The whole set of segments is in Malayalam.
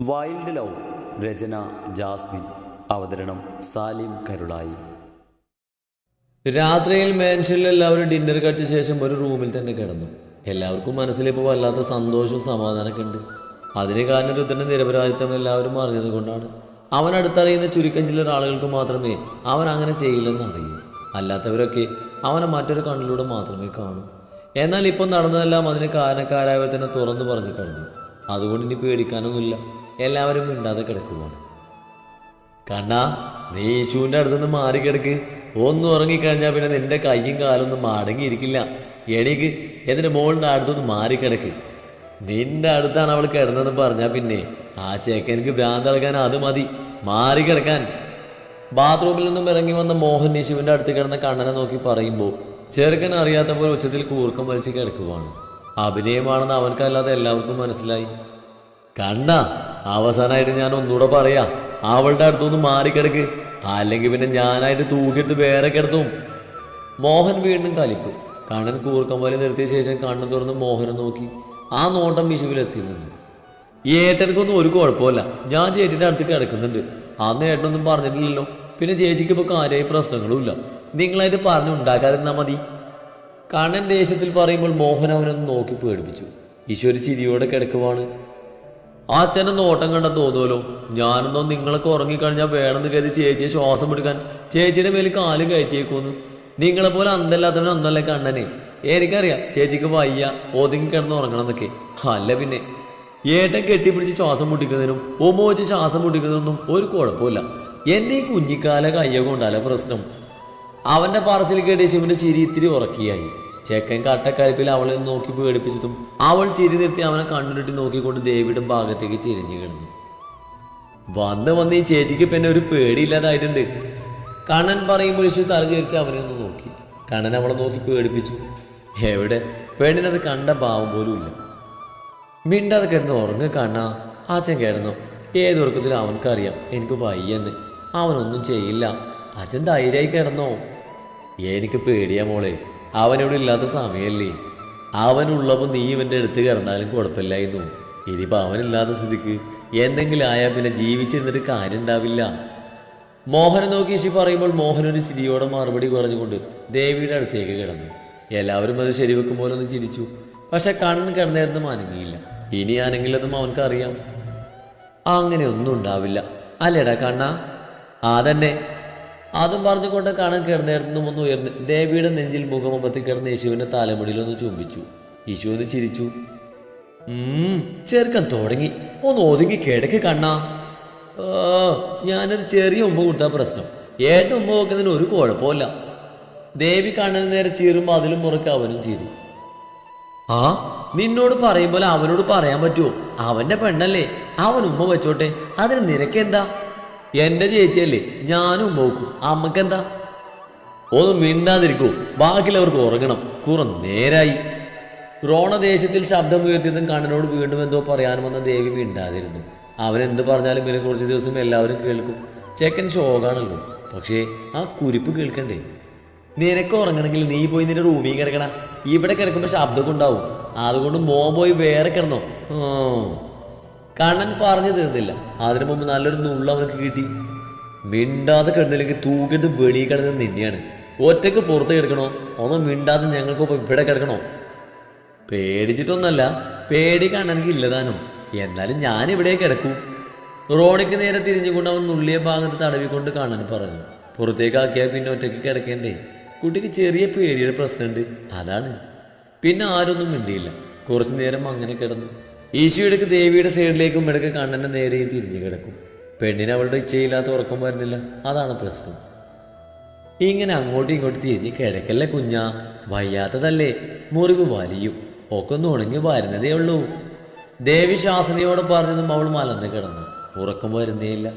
വൈൽഡ് ലവ് രചന ജാസ്മിൻ അവതരണം സാലിം കരുളായി. രാത്രിയിൽ മാൻഷനിൽ എല്ലാവരും ഡിന്നർ കഴിച്ച ശേഷം ഒരു റൂമിൽ തന്നെ കിടന്നു. എല്ലാവർക്കും മനസ്സിലിപ്പോൾ വല്ലാത്ത സന്തോഷവും സമാധാനമൊക്കെ ഉണ്ട്. അതിന് കാരണം രുദ്രന്റെ നിരപരാധിത്വം എല്ലാവരും അറിഞ്ഞത് കൊണ്ടാണ്. അവൻ അടുത്തറിയുന്ന ചുരുക്കം ചില ആളുകൾക്ക് മാത്രമേ അവൻ അങ്ങനെ ചെയ്യില്ലെന്ന് അറിയൂ. അല്ലാത്തവരൊക്കെ അവനെ മറ്റൊരു കണ്ണിലൂടെ മാത്രമേ കാണൂ. എന്നാൽ ഇപ്പം നടന്നതെല്ലാം അതിന് കാരണക്കാരായവർ തന്നെ തുറന്നു പറഞ്ഞു കഴിഞ്ഞു. അതുകൊണ്ട് ഇനി പേടിക്കാനൊന്നുമില്ല. എല്ലാവരും മിണ്ടാതെ കിടക്കുവാണ്. കണ്ണാ നീ യേശുവിന്റെ അടുത്തുനിന്ന് മാറിക്കിടക്ക് ഒന്നും ഉറങ്ങിക്കഴിഞ്ഞാൽ പിന്നെ നിന്റെ കൈയും കാലൊന്നും മടങ്ങിയിരിക്കില്ല. എണീക്ക് എന്നിട്ട് മോളിന്റെ അടുത്തൊന്ന് മാറിക്കിടക്ക് നിന്റെ അടുത്താണ് അവൾ കിടന്നതെന്ന് പറഞ്ഞാൽ പിന്നെ ആ ചേക്കനക്ക് ഭ്രാന്ത് കിടക്കാൻ അത് മതി. മാറിക്കിടക്കാൻ ബാത്റൂമിൽ നിന്നും ഇറങ്ങി വന്ന മോഹൻ യേശുവിന്റെ അടുത്ത് കിടന്ന കണ്ണനെ നോക്കി പറയുമ്പോൾ ചെറുക്കൻ അറിയാത്ത പോലെ ഉച്ചത്തിൽ കൂർക്കം വലിച്ച് കിടക്കുവാണ്. അഭിനയമാണെന്ന് അവൻക്കല്ലാതെ എല്ലാവർക്കും മനസ്സിലായി. കണ്ട അവസാനമായിട്ട് ഞാൻ ഒന്നുകൂടെ പറയാ അവളുടെ അടുത്തൊന്ന് മാറിക്കിടക്ക്. അല്ലെങ്കിൽ പിന്നെ ഞാനായിട്ട് തൂക്കിയെടുത്ത് വേറെ കിടത്തും. മോഹൻ വീണ്ടും കലിപ്പ്. കണ്ണൻ കൂർക്കം വലി നിർത്തിയ ശേഷം കണ്ണ് തുറന്ന് മോഹനെ നോക്കി. ആ നോട്ടം വിശുവിലെത്തി നിന്നു. ഏട്ടനക്കൊന്നും ഒരു കുഴപ്പമില്ല. ഞാൻ ചേച്ചിയുടെ അടുത്ത് കിടക്കുന്നുണ്ട്. അന്ന് ഏട്ടനൊന്നും പറഞ്ഞിട്ടില്ലല്ലോ. പിന്നെ ചേച്ചിക്ക് ഇപ്പോൾ കാര്യമായി പ്രശ്നങ്ങളുമില്ല. നിങ്ങളായിട്ട് പറഞ്ഞു ഉണ്ടാക്കാതിരുന്നാൽ മതി. കണ്ണൻ ദേശത്തിൽ പറയുമ്പോൾ മോഹൻ അവനൊന്ന് നോക്കി പേടിപ്പിച്ചു. ഈശ്വരി ചിരിയോടെ കിടക്കുവാണ്. ആ അച്ഛനെ നോട്ടം കണ്ട തോന്നുമല്ലോ ഞാനെന്നോ നിങ്ങളൊക്കെ ഉറങ്ങിക്കഴിഞ്ഞാൽ വേണമെന്ന് കരുതി ചേച്ചിയെ ശ്വാസം എടുക്കാൻ ചേച്ചിയുടെ മേലിൽ കാൽ കയറ്റിയേക്കൂന്ന് നിങ്ങളെപ്പോലെ അന്തല്ലാത്തവൻ ഒന്നല്ലേ കണ്ണനെ? എനിക്കറിയാം ചേച്ചിക്ക് വയ്യ ഒതുങ്ങി കിടന്ന് ഉറങ്ങണം എന്നൊക്കെ അല്ല പിന്നെ. ഏട്ടൻ കെട്ടിപ്പിടിച്ച് ശ്വാസം മുട്ടിക്കുന്നതിനും ഉമ്മ വെച്ച് ശ്വാസം മുട്ടിക്കുന്നതിനൊന്നും ഒരു കുഴപ്പമില്ല. എന്റെ ഈ കുഞ്ഞിക്കാല കയ്യ കൊണ്ടല്ല പ്രശ്നം? അവന്റെ പറച്ചിൽ കേട്ട് ശിവന്റെ ചിരി ഇത്തിരി ഉറക്കിയായി. ചെക്കൻ കട്ടക്കരപ്പിൽ അവളെ നോക്കി പേടിപ്പിച്ചതും അവൾ ചിരി നിർത്തി അവനെ കണ്ണുരുട്ടി നോക്കിക്കൊണ്ട് ദേവിയുടെ ഭാഗത്തേക്ക് ചിരിഞ്ഞു കിടന്നു. വന്ന് വന്ന് ഈ ചേച്ചിക്ക് പിന്നെ ഒരു പേടിയില്ലാതായിട്ടുണ്ട്. കണ്ണൻ പറയുമ്പോൾ ഋഷി തല ചേരിച്ച് അവനെ ഒന്ന് നോക്കി. കണ്ണൻ അവളെ നോക്കി പേടിപ്പിച്ചു. എവിടെ? പെണ്ണിനത് കണ്ട ഭാവം പോലും ഇല്ല. മിണ്ടാതെ കിടന്ന് ഉറങ്ങ കണ്ണ. അച്ഛൻ കിടന്നു. ഏതൊരുക്കത്തിലും അവൻക്കറിയാം. എനിക്ക് വയ്യെന്ന്. അവനൊന്നും ചെയ്യില്ല. അച്ഛൻ ധൈര്യമായി കിടന്നോ? എനിക്ക് പേടിയാ മോളെ. അവനിവിടെ ഇല്ലാത്ത സമയമല്ലേ അവനുള്ളപ്പോൾ നീ ഇവന്റെ അടുത്ത് കിടന്നാലും കുഴപ്പമില്ലായിരുന്നു. ഇതിപ്പോൾ അവനില്ലാത്ത സ്ഥിതിക്ക് എന്തെങ്കിലും ആയാൽ പിന്നെ ജീവിച്ചിരുന്നിട്ട് കാര്യം ഉണ്ടാവില്ല മോഹനെ നോക്കി ശി പറയുമ്പോൾ മോഹൻ ഒരു ചിരിയോടെ മറുപടി പറഞ്ഞുകൊണ്ട് ദേവിയുടെ അടുത്തേക്ക് കിടന്നു. എല്ലാവരും അത് ശരിവെക്കും പോലെ ഒന്ന് ചിരിച്ചു. പക്ഷെ കണ്ണ് കിടന്നിരുന്നും അനങ്ങിയില്ല ഇനി ആണെങ്കിലൊന്നും അവൻക്കറിയാം അങ്ങനെ ഒന്നും ഉണ്ടാവില്ല. അല്ലേടാ കണ്ണ? അതന്നെ. അതും പറഞ്ഞുകൊണ്ട് കാണാൻ കിടന്നിരുന്നും ഒന്ന് ഉയർന്ന്. ദേവിയുടെ നെഞ്ചിൽ കിടന്ന കിടന്ന് തലമുടിയിൽ ഒന്ന് ചുംബിച്ചു. യേശു ഒന്ന് ചിരിച്ചു. ചെറുക്കൻ തുടങ്ങി. ഒന്ന് ഒതുങ്ങി കിടക്ക് കണ്ണാ. ഞാനൊരു ചെറിയ ഉമ്മ കൊടുത്താ പ്രശ്നം. ഏട്ട ഉമ്മ വെക്കുന്നതിന് ഒരു കുഴപ്പമില്ല. ദേവി കണ്ണന് നേരെ ചീറുമ്പോൾ അതിലും മുറക്ക് അവനും ചീരി. ആ നിന്നോട് പറയുമ്പോൾ അവനോട് പറയാൻ പറ്റുമോ അവന്റെ പെണ്ണല്ലേ. അവൻ ഉമ്മ വെച്ചോട്ടെ. അതിന് നിനക്കെന്താ? എന്റെ ചേച്ചിയല്ലേ? ഞാനും നോക്കും അമ്മക്കെന്താ? ഒന്ന് മിണ്ടാതിരിക്കൂ. ബാക്കിയുള്ളവർക്ക് ഉറങ്ങണം. കുറ നേരായി. റോണദേശത്തിൽ ശബ്ദം ഉയർത്തിയതും കണ്ണനോട് വീണ്ടും എന്തോ പറയാൻ വന്ന ദേവി മിണ്ടാതിരുന്നു. അവൻ എന്ത് പറഞ്ഞാലും പിന്നെ കുറച്ച് ദിവസം എല്ലാവരും കേൾക്കും. ചെക്കൻ ഷോകാണല്ലോ പക്ഷേ ആ കുരിപ്പ് കേൾക്കണ്ടേ? നിനക്ക് ഉറങ്ങണമെങ്കിൽ നീ പോയി നിന്റെ റൂമിൽ കിടക്കണ ഇവിടെ കിടക്കുമ്പോൾ ശബ്ദമൊക്കെ ഉണ്ടാവും. അതുകൊണ്ട് മോൻ പോയി വേറെ കിടന്നോ. കണ്ണൻ പറഞ്ഞു തീർന്നില്ല. അതിനു മുമ്പ് നല്ലൊരു നുള്ള അവനക്ക് കിട്ടി. മിണ്ടാതെ കിടന്നില്ലെങ്കിൽ തൂക്കിട്ട് വെളിയിൽ കിടന്നത് നിന്നെയാണ്. ഒറ്റയ്ക്ക് പുറത്ത് കിടക്കണോ? ഒന്നും മിണ്ടാതെ ഞങ്ങൾക്കൊപ്പം ഇവിടെ കിടക്കണോ? പേടിച്ചിട്ടൊന്നല്ല പേടി കണ്ണനക്ക് ഇല്ലതാനും എന്നാലും ഞാൻ ഇവിടെ കിടക്കൂ. റോഡിക്ക് നേരെ തിരിഞ്ഞുകൊണ്ട് അവൻ നുള്ളിയ ഭാഗത്ത് തടവിക്കൊണ്ട് കണ്ണൻ പറഞ്ഞു. പുറത്തേക്കാക്കിയാൽ പിന്നെ ഒറ്റയ്ക്ക് കിടക്കേണ്ടേ? കുട്ടിക്ക് ചെറിയ പേടിയുടെ പ്രശ്നമുണ്ട്. അതാണ്. പിന്നെ ആരൊന്നും മിണ്ടിയില്ല. കുറച്ചു നേരം അങ്ങനെ കിടന്നു. ഈശോയിടക്ക് ദേവിയുടെ സൈഡിലേക്കും ഇടയ്ക്ക് കണ്ണന്റെ നേരെ തിരിഞ്ഞു കിടക്കും. പെണ്ണിന് അവളുടെ ഇച്ഛയില്ലാത്ത ഉറക്കം വരുന്നില്ല. അതാണ് പ്രശ്നം. ഇങ്ങനെ അങ്ങോട്ടും ഇങ്ങോട്ടും തിരിഞ്ഞ് കിടക്കല്ലേ കുഞ്ഞ? വയ്യാത്തതല്ലേ? മുറിവ് വലിയും. ഒക്കെ ഒന്ന് ഉണങ്ങി വരുന്നതേ ഉള്ളൂ. ദേവി ശാസനയോട് പറഞ്ഞതും അവൾ മലന്ന് കിടന്നു. ഉറക്കം വരുന്നേയില്ല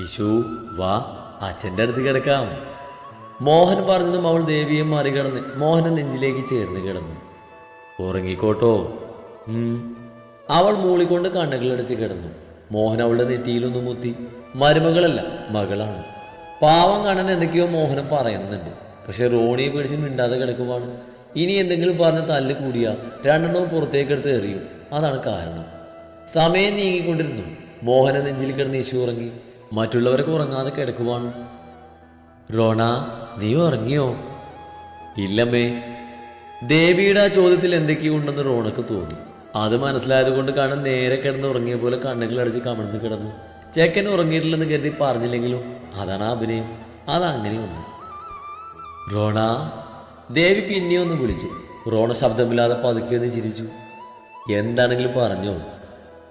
ഇശു വാ. അച്ഛന്റെ അടുത്ത് കിടക്കാം. മോഹൻ പറഞ്ഞതും അവൾ ദേവിയെ മറികടന്ന് മോഹനെ നെഞ്ചിലേക്ക് ചേർന്ന് കിടന്നു. ഉറങ്ങിക്കോട്ടോ. അവൾ മൂളിക്കൊണ്ട് കണ്ണുകളടിച്ച് കിടന്നു. മോഹൻ അവളുടെ നെറ്റിയിലൊന്ന് മുത്തി. മരുമകളല്ല മകളാണ്. പാവം കണ്ണൻ എന്തൊക്കെയോ മോഹനം പറയണമെന്നുണ്ട് പക്ഷെ റോണിയെ പിടിച്ച് മിണ്ടാതെ കിടക്കുവാണ്. ഇനി എന്തെങ്കിലും പറഞ്ഞ് തല്ല് കൂടിയാ രണ്ടെണ്ണവും പുറത്തേക്കെടുത്ത് എറിയും. അതാണ് കാരണം. സമയം നീങ്ങിക്കൊണ്ടിരുന്നു. മോഹന നെഞ്ചിൽ കിടന്ന് ഈശു ഉറങ്ങി. മറ്റുള്ളവരൊക്കെ ഉറങ്ങാതെ കിടക്കുവാണ്. റോണ നീ ഉറങ്ങിയോ? ഇല്ലമ്മേ. ദേവിയുടെ ആ ചോദ്യത്തിൽ എന്തൊക്കെയുണ്ടെന്ന് റോണക്ക് തോന്നി. അത് മനസ്സിലായത് കൊണ്ട് നേരെ കിടന്ന് ഉറങ്ങിയ പോലെ കണ്ണുകൾ അടിച്ച് കമിഴ്ന്ന് കിടന്നു. ചേക്കൻ ഉറങ്ങിയിട്ടില്ലെന്ന് കരുതി പറഞ്ഞില്ലെങ്കിലും അതാണ് അഭിനയം. അതങ്ങനെ ഒന്ന് റോണ ദേവി പിന്നെയും ഒന്ന് വിളിച്ചു. റോണ ശബ്ദമില്ലാതെ പതുക്കെ ഒന്ന് ചിരിച്ചു. എന്താണെങ്കിലും പറഞ്ഞോ.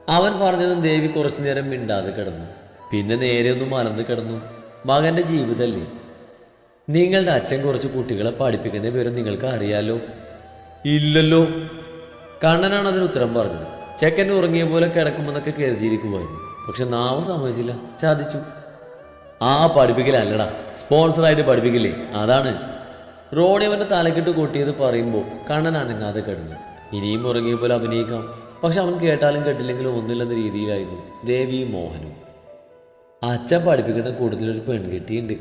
അവൻ പറഞ്ഞതും ദേവി കുറച്ചു നേരം മിണ്ടാതെ കിടന്നു. പിന്നെ നേരെ ഒന്ന് മലന്ന് കിടന്നു. മകന്റെ ജീവിതമല്ലേ നിങ്ങളുടെ അച്ഛൻ കുറച്ച് കുട്ടികളെ പഠിപ്പിക്കുന്ന വിവരം നിങ്ങൾക്ക് അറിയാലോ ഇല്ലല്ലോ. കണ്ണനാണ് അതിന് ഉത്തരം പറഞ്ഞത്. ചെക്കൻ ഉറങ്ങിയ പോലെ കിടക്കുമെന്നൊക്കെ കരുതിയിരിക്കുമായിരുന്നു പക്ഷെ നാവ് സമ്മതിച്ചില്ല. ചാദിച്ചു ആ പഠിപ്പിക്കലല്ലടാ. സ്പോൺസറായിട്ട് പഠിപ്പിക്കില്ലേ? അതാണ്. റോണി അവന്റെ തലക്കെട്ട് കൊട്ടിയത് പറയുമ്പോൾ കണ്ണൻ അനങ്ങാതെ കിടന്നു. ഇനിയും ഉറങ്ങിയ പോലെ അഭിനയിക്കാം. പക്ഷെ അവൻ കേട്ടാലും കേട്ടില്ലെങ്കിലും ഒന്നില്ലെന്ന രീതിയിലായിരുന്നു ദേവിയും മോഹനും. അച്ഛൻ പഠിപ്പിക്കുന്ന കൂടുതലൊരു പെൺകുട്ടിയുണ്ട്.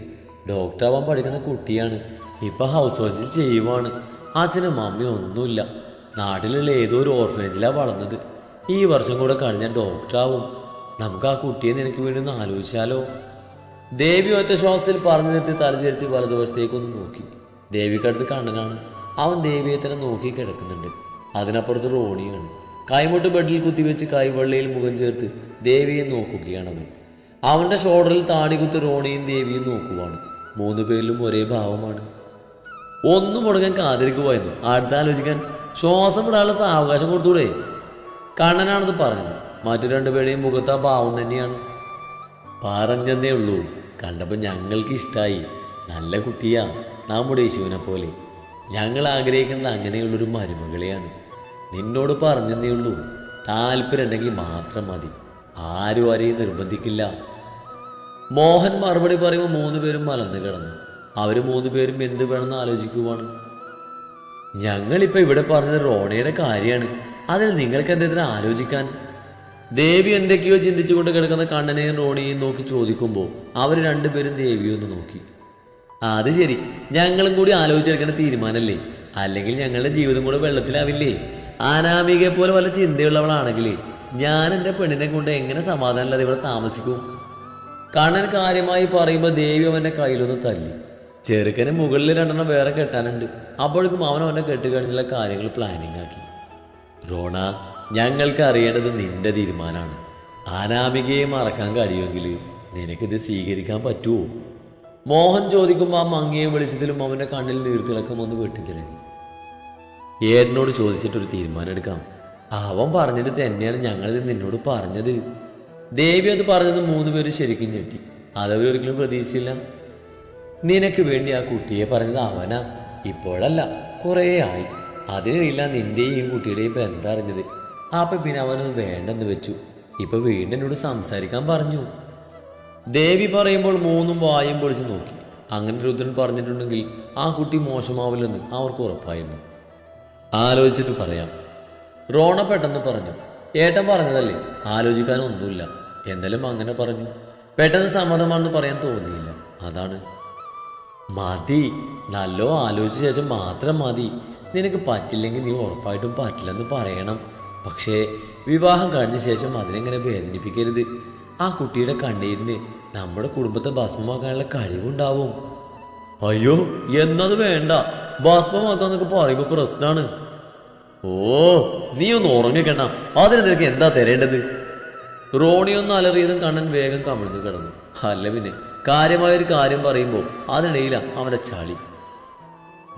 ഡോക്ടർ ആവാൻ പഠിക്കുന്ന കുട്ടിയാണ്. ഇപ്പം ഹൗസ് വാച്ചിൽ ചെയ്യുവാണ്. അച്ഛനും അമ്മയും ഒന്നുമില്ല. നാട്ടിലുള്ള ഏതോ ഒരു ഓർഫനേജിലാണ് വളർന്നത്. ഈ വർഷം കൂടെ കഴിഞ്ഞാൽ ഡോക്ടറാവും. നമുക്ക് ആ കുട്ടിയെ നിനക്ക് വേണ്ടി ഒന്ന് ആലോചിച്ചാലോ? ദേവി ഒറ്റ ശ്വാസത്തിൽ പറഞ്ഞു നിർത്തി തലചരിച്ച് വലതുവശത്തേക്കൊന്ന് നോക്കി. ദേവിക്കടുത്ത് കണ്ണനാണ്. അവൻ ദേവിയെ തന്നെ നോക്കി കിടക്കുന്നുണ്ട്. അതിനപ്പുറത്ത് റോണിയാണ്. കൈമുട്ട് ബെഡിൽ കുത്തിവെച്ച് കൈവെള്ളയിൽ മുഖം ചേർത്ത് ദേവിയെ നോക്കുകയാണ് അവൻ. അവന്റെ ഷോൾഡറിൽ താടി കുത്തി റോണിയും ദേവിയും നോക്കുവാണ്. മൂന്ന് പേരിലും ഒരേ ഭാവമാണ്. ഒന്നും മുടങ്ങാൻ കാതിരിക്കുമായിരുന്നു അടുത്ത ആലോചിക്കാൻ ശ്വാസം വിടാനുള്ള സാവകാശം കൊടുത്തൂടെ? കണ്ണനാണത് പറഞ്ഞത്. മറ്റു രണ്ടുപേരുടെയും മുഖത്ത് ആ ഭാവം തന്നെയാണ്. പറഞ്ഞതേ ഉള്ളൂ. കണ്ടപ്പോൾ ഞങ്ങൾക്ക് ഇഷ്ടമായി നല്ല കുട്ടിയാ. നമ്മുടെ യേശുവിനെ പോലെ. ഞങ്ങൾ ആഗ്രഹിക്കുന്നത് അങ്ങനെയുള്ളൊരു മരുമകളെയാണ്. നിന്നോട് പറഞ്ഞതേ ഉള്ളൂ. താല്പര്യം ഉണ്ടെങ്കിൽ മാത്രം മതി. ആരും ആരെയും നിർബന്ധിക്കില്ല. മോഹൻ മറുപടി പറയുമ്പോൾ മൂന്ന് പേരും മലർന്നു കിടന്നു. അവർ മൂന്ന് പേരും എന്ത് വേണമെന്ന് ആലോചിക്കുവാണ്. ഞങ്ങളിപ്പോൾ ഇവിടെ പറഞ്ഞത് റോണയുടെ കാര്യമാണ്. അതിൽ നിങ്ങൾക്ക് എന്തെങ്കിലും ആലോചിക്കാൻ? ദേവി എന്തൊക്കെയോ ചിന്തിച്ചുകൊണ്ട് കിടക്കുന്ന കണ്ണനെയും റോണിയെയും നോക്കി ചോദിക്കുമ്പോൾ അവർ രണ്ടുപേരും ദേവിയെ ഒന്ന് നോക്കി. അത് ശരി ഞങ്ങളും കൂടി ആലോചിച്ചെടുക്കേണ്ട തീരുമാനമല്ലേ അല്ലെങ്കിൽ ഞങ്ങളുടെ ജീവിതം കൂടെ വെള്ളത്തിലാവില്ലേ? അനാമികയെ പോലെ വല്ല ചിന്തയുള്ളവളാണെങ്കിലേ ഞാൻ എന്റെ പെണ്ണിനെ കൊണ്ട് എങ്ങനെ സമാധാനമില്ലാതെ ഇവിടെ താമസിക്കും? കണ്ണൻ കാര്യമായി പറയുമ്പോൾ ദേവി അവന്റെ കയ്യിലൊന്ന് തല്ലി. ചെറുക്കന് മുകളിൽ രണ്ടെണ്ണം വേറെ കെട്ടാനുണ്ട്. അപ്പോഴേക്കും അവൻ അവനെ കെട്ടുകഴിഞ്ഞുള്ള കാര്യങ്ങൾ പ്ലാനിങ് ആക്കി. റോണ ഞങ്ങൾക്ക് അറിയേണ്ടത് നിന്റെ തീരുമാനമാണ് അനാമികയെ മറക്കാൻ കഴിയുമെങ്കിൽ നിനക്കിത് സ്വീകരിക്കാൻ പറ്റുമോ മോഹൻ ചോദിക്കുമ്പോൾ ആ മങ്ങിയെ വിളിച്ചതിലും അവന്റെ കണ്ണിൽ നീർത്തിളക്കം ഒന്ന് വെട്ടിത്തിളങ്ങി. ഏട്ടനോട് ചോദിച്ചിട്ടൊരു തീരുമാനം എടുക്കാം. അവൻ പറഞ്ഞിട്ട് തന്നെയാണ് ഞങ്ങളിത് നിന്നോട് പറഞ്ഞത്. ദേവി അത് പറഞ്ഞത് മൂന്ന് പേര് ശരിക്കും ഞെട്ടി. അതവരൊരിക്കലും പ്രതീക്ഷിച്ചില്ല. നിനക്ക് വേണ്ടി ആ കുട്ടിയെ പറഞ്ഞത് അവനാ. ഇപ്പോഴല്ല കുറേ ആയി. അതിനിടയില്ല നിന്റെയും ഈ കുട്ടിയുടെയും ബന്ധം അറിഞ്ഞത്? അപ്പൊ പിന്നെ അവനത് വേണ്ടെന്ന് വെച്ചു. ഇപ്പൊ വീണ്ടും എന്നോട് സംസാരിക്കാൻ പറഞ്ഞു. ദേവി പറയുമ്പോൾ മൂന്നും വായും പൊളിച്ച് നോക്കി. അങ്ങനെ രുദ്രൻ പറഞ്ഞിട്ടുണ്ടെങ്കിൽ ആ കുട്ടി മോശമാവില്ലെന്ന് അവർക്ക് ഉറപ്പായിരുന്നു. ആലോചിച്ചിട്ട് പറയാം. റോണ പെട്ടെന്ന് പറഞ്ഞു ഏട്ടൻ പറഞ്ഞതല്ലേ? ആലോചിക്കാനൊന്നുമില്ല എന്തായാലും അങ്ങനെ പറഞ്ഞു. പെട്ടെന്ന് സമ്മതമാണെന്ന് പറയാൻ തോന്നിയില്ല. അതാണ്. മതി. നല്ലോ ആലോചിച്ച ശേഷം മാത്രം മതി. നിനക്ക് പറ്റില്ലെങ്കിൽ നീ ഉറപ്പായിട്ടും പറ്റില്ലെന്ന് പറയണം. പക്ഷേ വിവാഹം കഴിഞ്ഞ ശേഷം അതിനെങ്ങനെ വേദനിപ്പിക്കരുത്? ആ കുട്ടിയുടെ കണ്ണീരിന് നമ്മുടെ കുടുംബത്തെ ഭസ്മമാക്കാനുള്ള കഴിവുണ്ടാവും. അയ്യോ എന്നത് വേണ്ട. ഭസ്മമാക്കാന്നൊക്കെ പറയുമ്പോൾ പ്രശ്നമാണ് ഓ നീ ഒന്ന് ഉറങ്ങിക്കണ്ണ അതിന് നിനക്ക് എന്താ തരേണ്ടത്? റോണി അലറിയതും കണ്ണൻ വേഗം കമിഴ്ന്നു കിടന്നു. അല്ല പിന്നെ കാര്യമായൊരു കാര്യം പറയുമ്പോൾ അതിനിടയില അവന്റെ ചളി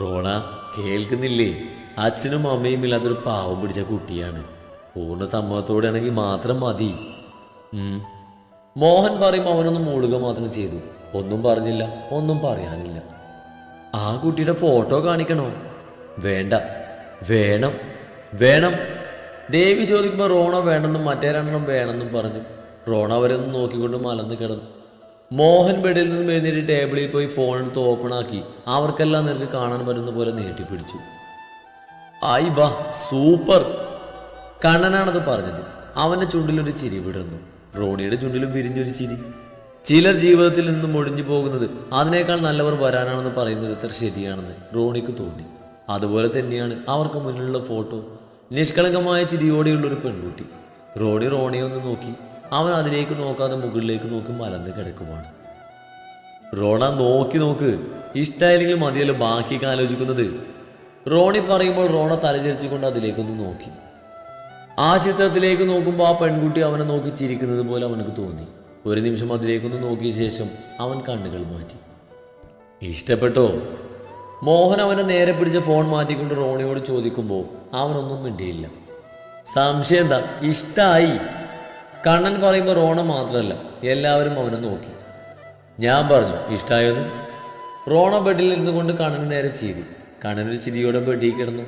റോണ കേൾക്കുന്നില്ലേ? അച്ഛനും അമ്മയും ഇല്ലാത്തൊരു പാവം പിടിച്ച കുട്ടിയാണ്. പൂർണ സമ്മതത്തോടെയാണെങ്കിൽ മാത്രം മതി. മോഹൻ പറയുമ്പോൾ അവനൊന്ന് മൂളുക മാത്രം ചെയ്തു. ഒന്നും പറഞ്ഞില്ല ഒന്നും പറയാനില്ല. ആ കുട്ടിയുടെ ഫോട്ടോ കാണിക്കണോ? വേണ്ട. വേണം. വേണം. ദേവി ചോദിക്കുമ്പോൾ റോണ വേണമെന്നും മറ്റേ രണ്ടെണ്ണം വേണമെന്നും പറഞ്ഞു. റോണ അവരൊന്നും നോക്കിക്കൊണ്ട് മലന്ന് കിടന്നു. മോഹൻ ബെഡിൽ നിന്നും എഴുന്നേറ്റ് ടേബിളിൽ പോയി ഫോൺ എടുത്ത് ഓപ്പൺ ആക്കി. അവർക്കെല്ലാം നിനക്ക് കാണാൻ പറ്റുന്ന പോലെ നീട്ടിപ്പിടിച്ചു. ആയി വാ സൂപ്പർ. കണ്ണനാണത് പറഞ്ഞത്. അവന്റെ ചുണ്ടിലൊരു ചിരി വിടർന്നു. റോണിയുടെ ചുണ്ടിലും വിരിഞ്ഞൊരു ചിരി. ചിലർ ജീവിതത്തിൽ നിന്നും ഒഴിഞ്ഞു പോകുന്നത് അതിനേക്കാൾ നല്ലവർ വരാനാണെന്ന് പറയുന്നത് ഇത്ര ശരിയാണെന്ന് റോണിക്ക് തോന്നി. അതുപോലെ തന്നെയാണ് അവർക്ക് മുന്നിലുള്ള ഫോട്ടോ നിഷ്കളങ്കമായ ചിരിയോടെയുള്ള ഒരു പെൺകുട്ടി. റോണി റോണിയെ ഒന്ന് നോക്കി. അവൻ അതിലേക്ക് നോക്കാതെ മുകളിലേക്ക് നോക്കി മലന്ന് കിടക്കുവാണ്. റോണ നോക്കി നോക്ക്. ഇഷ്ടമായില്ലെങ്കിൽ മതിയല്ലോ ബാക്കിയൊക്കെ ആലോചിക്കുന്നത്. റോണി പറയുമ്പോൾ റോണ തലചരിച്ചുകൊണ്ട് അതിലേക്കൊന്ന് നോക്കി. ആ ചിത്രത്തിലേക്ക് നോക്കുമ്പോൾ ആ പെൺകുട്ടി അവനെ നോക്കി ചിരിക്കുന്നത് പോലെ അവനക്ക് തോന്നി. ഒരു നിമിഷം അതിലേക്കൊന്ന് നോക്കിയ ശേഷം അവൻ കണ്ണുകൾ മാറ്റി. ഇഷ്ടപ്പെട്ടോ? മോഹൻ അവനെ നേരെ പിടിച്ച ഫോൺ മാറ്റിക്കൊണ്ട് റോണിയോട് ചോദിക്കുമ്പോൾ അവനൊന്നും മിണ്ടിയില്ല. സംശയം എന്താ? ഇഷ്ടായി. കണ്ണൻ പറയുമ്പോൾ റോണ മാത്രമല്ല എല്ലാവരും അവനെ നോക്കി. ഞാൻ പറഞ്ഞു ഇഷ്ടമായത് റോണ ബെഡിൽ ഇരുന്നു കൊണ്ട് കണ്ണന് നേരെ ചിരി ഒരു ചിരിയോടെ ബെഡിൽ കിടന്നു.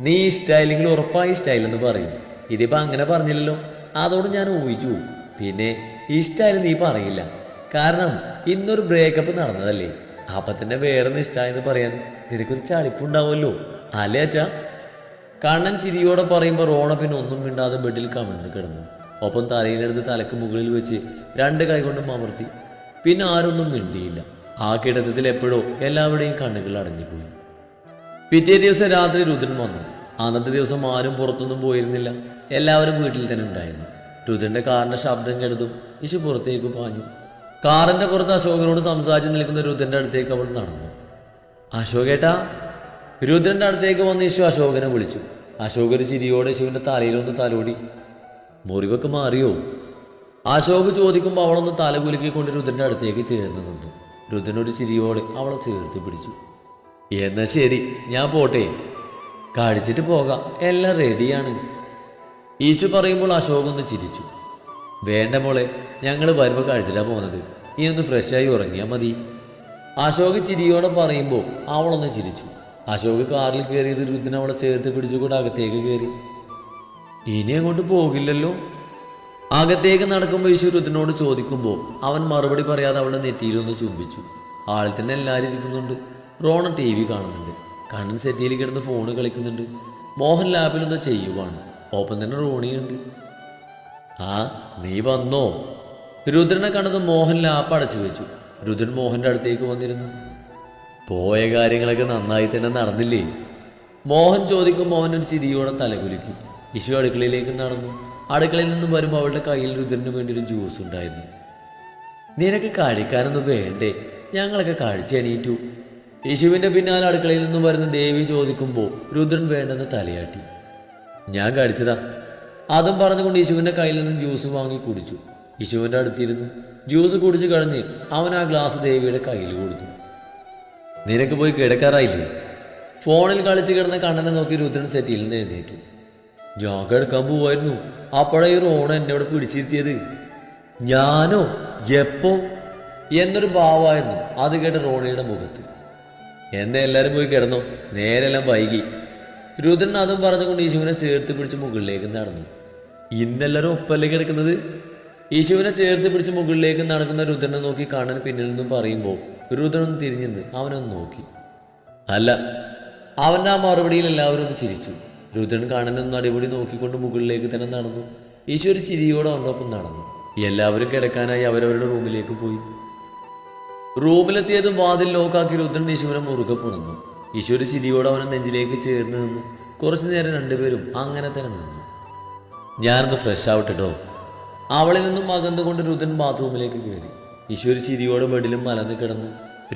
നീ ഇഷ്ടമായില്ലെങ്കിൽ ഉറപ്പായി ഇഷ്ടമായില്ലെന്ന് പറയും. ഇതിപ്പോൾ അങ്ങനെ പറഞ്ഞില്ലല്ലോ. അതോട് ഞാൻ ഊഹിച്ചു പോകും. പിന്നെ ഇഷ്ടമായാലും നീ പറയില്ല. കാരണം ഇന്നൊരു ബ്രേക്കപ്പ് നടന്നതല്ലേ. അപ്പം തന്നെ വേറെ ഇഷ്ടമായെന്ന് പറയാൻ നിനക്കൊരു ചളിപ്പുണ്ടാവുമല്ലോ അല്ലേ അച്ഛാ? കണ്ണൻ ചിരിയോടെ പറയുമ്പോൾ റോണ പിന്നെ ഒന്നും മിണ്ടാതെ ബെഡിൽ കമിഴ്ന്ന് കിടന്നു. ഒപ്പം തലയിലെടുത്ത് തലക്ക് മുകളിൽ വെച്ച് രണ്ട് കൈ കൊണ്ടും അമർത്തി. പിന്നെ ആരൊന്നും മിണ്ടിയില്ല. ആ കിടത്തത്തിൽ എപ്പോഴോ എല്ലാവരുടെയും കണ്ണുകൾ അടഞ്ഞുപോയി. പിറ്റേ ദിവസം രാത്രി രുദ്രൻ വന്നു. അന്നത്തെ ദിവസം ആരും പുറത്തൊന്നും പോയിരുന്നില്ല. എല്ലാവരും വീട്ടിൽ തന്നെ ഉണ്ടായിരുന്നു. രുദ്രന്റെ കാറിന്റെ ശബ്ദം കേട്ടതും ഇശു പുറത്തേക്ക് പാഞ്ഞു. കാറിന്റെ പുറത്ത് അശോകനോട് സംസാരിച്ച് നിൽക്കുന്ന രുദ്രന്റെ അടുത്തേക്ക് അവൾ നടന്നു. അശോകേട്ടാ. രുദ്രന്റെ അടുത്തേക്ക് വന്ന് യേശു അശോകനെ വിളിച്ചു. അശോകന് ചിരിയോടെ യേശുവിന്റെ തലയിലൊന്ന് തലോടി. മുറിവൊക്കെ മാറിയോ? അശോക് ചോദിക്കുമ്പോൾ അവളൊന്ന് തലകുലുക്കിക്കൊണ്ട് രുദ്രന്റെ അടുത്തേക്ക് ചേർന്ന് നിന്നു. രുദ്രൻ ഒരു ചിരിയോടെ അവളെ ചേർത്ത് പിടിച്ചു. എന്നാ ശരി ഞാൻ പോട്ടെ. കഴിച്ചിട്ട് പോകാം. എല്ലാം റെഡിയാണ്. ഈശു പറയുമ്പോൾ അശോക് ഒന്ന് ചിരിച്ചു. വേണ്ട മോളെ ഞങ്ങൾ വരുമ്പോൾ കഴിച്ചിട്ടാണ് പോകുന്നത് ഇനി ഒന്ന് ഫ്രഷായി ഉറങ്ങിയാൽ മതി. അശോക് ചിരിയോടെ പറയുമ്പോൾ അവളൊന്ന് ചിരിച്ചു. അശോക് കാറിൽ കയറിയത് രുദ്രൻ അവളെ ചേർത്ത് പിടിച്ചുകൊണ്ട് അകത്തേക്ക് കയറി ഇനി അങ്ങോട്ട് പോകില്ലല്ലോ. അകത്തേക്ക് നടക്കുമ്പോൾ ഈശ്വരത്തിനോട് ചോദിക്കുമ്പോൾ അവൻ മറുപടി പറയാതെ അവളുടെ നെറ്റിയിലൊന്ന് ചുംബിച്ചു. ആളിൽ തന്നെ എല്ലാവരും ഇരിക്കുന്നുണ്ട്. റോണ ടി വി കാണുന്നുണ്ട്. കണ്ണൻ സെറ്റിയിൽ കിടന്ന് ഫോണ് കളിക്കുന്നുണ്ട്. മോഹൻ ലാബിലൊന്ന് ചെയ്യുവാണ്. ഒപ്പം തന്നെ റോണിയുണ്ട്. ആ നീ വന്നോ? രുദ്രനെ കണ്ടത് മോഹൻ ലാപ്പ് അടച്ചു വെച്ചു. രുദ്രൻ മോഹന്റെ അടുത്തേക്ക് വന്നിരുന്നു. പോയ കാര്യങ്ങളൊക്കെ നന്നായി തന്നെ നടന്നില്ലേ? മോഹൻ ചോദിക്കുമ്പോൾ അവനൊരു ചിരിയോടെ തലകുലുക്കി. ഇശു അടുക്കളയിലേക്ക് നടന്നു. അടുക്കളയിൽ നിന്നും വരുമ്പോൾ അവളുടെ കയ്യിൽ രുദ്രന് വേണ്ടി ഒരു ജ്യൂസ് ഉണ്ടായിരുന്നു. നിനക്ക് കഴിക്കാനൊന്നും വേണ്ടേ? ഞങ്ങളൊക്കെ കഴിച്ചെണീറ്റു യേശുവിന്റെ പിന്നാലെ അടുക്കളയിൽ നിന്നും വരുന്ന ദേവി ചോദിക്കുമ്പോൾ രുദ്രൻ വേണ്ടെന്ന് തലയാട്ടി. ഞാൻ കഴിച്ചതാ അതും പറഞ്ഞുകൊണ്ട് യേശുവിന്റെ കയ്യിൽ നിന്നും ജ്യൂസ് വാങ്ങി കുടിച്ചു. യേശുവിന്റെ അടുത്തിരുന്നു. ജ്യൂസ് കുടിച്ച് കഴിഞ്ഞ് അവൻ ആ ഗ്ലാസ് ദേവിയുടെ കയ്യിൽ കൊടുത്തു. നിനക്ക് പോയി കിടക്കാറായില്ലേ? ഫോണിൽ കളിച്ച് കിടന്ന കണ്ണനെ നോക്കി രുദ്രൻ സെറ്റിയിൽ നിന്ന് എഴുന്നേറ്റു. ഞാൻ കിടക്കാൻ പോവായിരുന്നു. അപ്പോഴാ ഈ റോണ എന്നെ അവിടെ പിടിച്ചിരുത്തിയത്. ഞാനോ? എപ്പോ? എന്നൊരു ഭാവമായിരുന്നു അത് കേട്ട് റോണിയുടെ മുഖത്ത്. എന്നെ എല്ലാവരും പോയി കിടന്നോ? നേരെല്ലാം വൈകി. രുദ്രൻ അതും പറഞ്ഞുകൊണ്ട് യേശുവിനെ ചേർത്ത് പിടിച്ച് മുകളിലേക്ക് നടന്നു. ഇന്നെല്ലാവരും ഒപ്പല്ലേ കിടക്കുന്നത്? യേശുവിനെ ചേർത്ത് പിടിച്ച് മുകളിലേക്ക് നടക്കുന്ന രുദ്രനെ നോക്കി കാണാൻ പിന്നിൽ നിന്നും പറയുമ്പോൾ രുദ്രൻ തിരിഞ്ഞെന്ന് അവനൊന്ന് നോക്കി. അല്ല അവന്റെ ആ മറുപടിയിൽ എല്ലാവരും ഒന്ന് ചിരിച്ചു. രുദ്രൻ കാണനും അടിപൊളി നോക്കിക്കൊണ്ട് മുകളിലേക്ക് തന്നെ നടന്നു. ഈശോ ഒരു ചിരിയോടെ അവനൊപ്പം നടന്നു. എല്ലാവരും കിടക്കാനായി അവരവരുടെ റൂമിലേക്ക് പോയി. റൂമിലെത്തിയതും വാതിൽ ലോക്കാക്കി രുദ്രൻ യേശുവിനെ മുറുകെ പുണന്നു. ഈശോ ഒരു ചിരിയോടെ അവനെ നെഞ്ചിലേക്ക് ചേർന്ന് നിന്നു. കുറച്ചു നേരം രണ്ടുപേരും അങ്ങനെ തന്നെ നിന്നു. ഞാനൊന്ന് ഫ്രഷ് ആവട്ടെട്ടോ അവളിൽ നിന്നും അകന്നുകൊണ്ട് രുദ്രൻ ബാത്റൂമിലേക്ക് കയറി. ഈശോ ഒരു ചിരിയോടെ ബെഡിലും മലന്ന് കിടന്നു.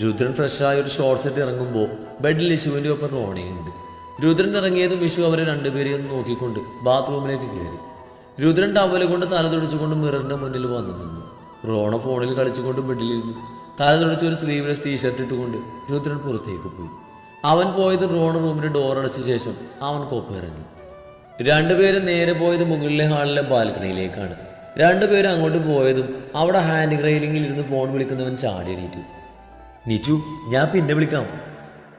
രുദ്രൻ ഫ്രഷായ ഒരു ഷോർട്ട് സെറ്റ് ഇറങ്ങുമ്പോൾ ബെഡിൽ യേശുവിന്റെ ഒപ്പം റോണയുണ്ട് രുദ്രൻ ഇറങ്ങിയതും വിഷു അവരെ രണ്ടുപേരെയും നോക്കിക്കൊണ്ട് ബാത്റൂമിലേക്ക് കയറി. രുദ്രൻ ടവൽ കൊണ്ട് തല തുടച്ചുകൊണ്ട് മിററിന്റെ മുന്നിൽ വന്നു നിന്നു. റോണ ഫോണിൽ കളിച്ചുകൊണ്ട് ബെഡിലിരുന്നു തല തുടച്ച് ഒരു സ്ലീവ്ലെസ് ടീഷർട്ട് ഇട്ടുകൊണ്ട് രുദ്രൻ പുറത്തേക്ക് പോയി. അവൻ പോയത് റോണ റൂമിന്റെ ഡോർ അടച്ച ശേഷം അവൻ കൊപ്പം ഇറങ്ങി. രണ്ടുപേരും നേരെ പോയത് മുകളിലെ ഹാളിലെ ബാൽക്കണിയിലേക്കാണ്. രണ്ടുപേരും അങ്ങോട്ട് പോയതും അവിടെ ഹാൻഡ് റെയിലിംഗിൽ ഇരുന്ന് ഫോൺ വിളിക്കുന്നവൻ ചാടി എണീറ്റു. നിച്ചു ഞാൻ പിന്നെ വിളിക്കാം.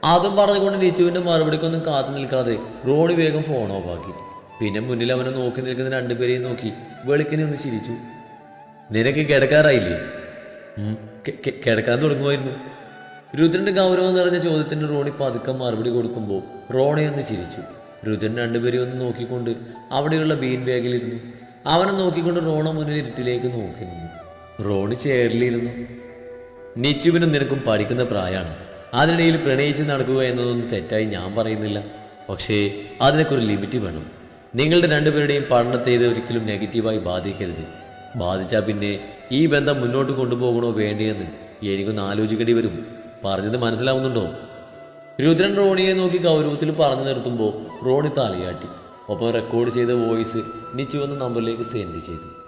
അതും പറഞ്ഞുകൊണ്ട് നിച്ചുവിന്റെ മറുപടിക്കൊന്നും കാത്തു നിൽക്കാതെ റോണി വേഗം ഫോൺ ഓഫാക്കി പിന്നെ മുന്നിൽ അവനെ നോക്കി നിൽക്കുന്ന രണ്ടുപേരെയും നോക്കി വെളുക്കിനെ ഒന്ന് ചിരിച്ചു. നിനക്ക് കിടക്കാറായില്ലേ? "ഉം, കെ- കെ- കിടക്കാൻ തുടങ്ങുമായിരുന്നു. രുദ്രന്റെ ഗൗരവം നിറഞ്ഞ ചോദ്യത്തിന് റോണി പതുക്കെ മറുപടി കൊടുക്കുമ്പോൾ റോണി ഒന്ന് ചിരിച്ചു. രുദ്രൻ രണ്ടുപേരെയും ഒന്ന് നോക്കിക്കൊണ്ട് അവിടെയുള്ള ബീൻ ബാഗിലിരുന്നു. അവനെ നോക്കിക്കൊണ്ട് റോണ മുന്നിൽ ഇരുട്ടിലേക്ക് നോക്കി നിന്നു. റോണി ചേറിലിരുന്നു നിച്ചുവിനും നിനക്കും പഠിക്കുന്ന പ്രായമാണ്. അതിനിടയിൽ പ്രണയിച്ച് നടക്കുക എന്നതൊന്നും തെറ്റായി ഞാൻ പറയുന്നില്ല. പക്ഷേ അതിനൊക്കെ ഒരു ലിമിറ്റ് വേണം. നിങ്ങളുടെ രണ്ടുപേരുടെയും പഠനത്തെ ഇത് ഒരിക്കലും നെഗറ്റീവായി ബാധിക്കരുത്. ബാധിച്ചാൽ പിന്നെ ഈ ബന്ധം മുന്നോട്ട് കൊണ്ടുപോകണോ വേണ്ടിയെന്ന് എനിക്കൊന്ന് ആലോചിക്കേണ്ടി വരും. പറഞ്ഞത് മനസ്സിലാവുന്നുണ്ടോ? രുദ്രൻ റോണിയെ നോക്കി ഗൗരവത്തിൽ പറഞ്ഞു നിർത്തുമ്പോൾ റോണി തലയാട്ടി. ഒപ്പം റെക്കോർഡ് ചെയ്ത വോയിസ് നിച്ചു എന്ന നമ്പറിലേക്ക് സെൻഡ് ചെയ്തു.